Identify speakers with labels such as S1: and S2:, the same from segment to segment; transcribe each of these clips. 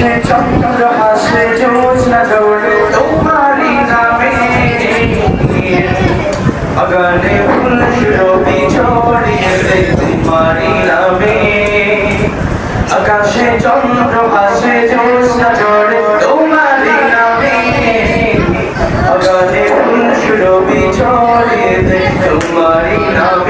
S1: সে চন্দ্র হাসে জোৎস্না দৌড়ে তোমারি নামে অগণে ফুল রবি ছড়িয়ে তোমারি নামে। আকাশে চন্দ্র হাসে জোৎস্না দৌড়ে তোমারি নামে। অগণে ফুল রবি ছড়িয়ে তোমারি নামে।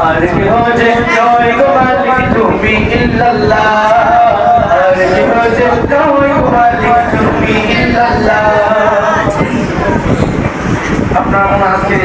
S1: আর কেহ যে জয় গোপাল তুমি ইল্লাল্লাহ আর কেহ যে জয় গোপাল তুমি ইল্লাল্লাহ আপনারা আজকে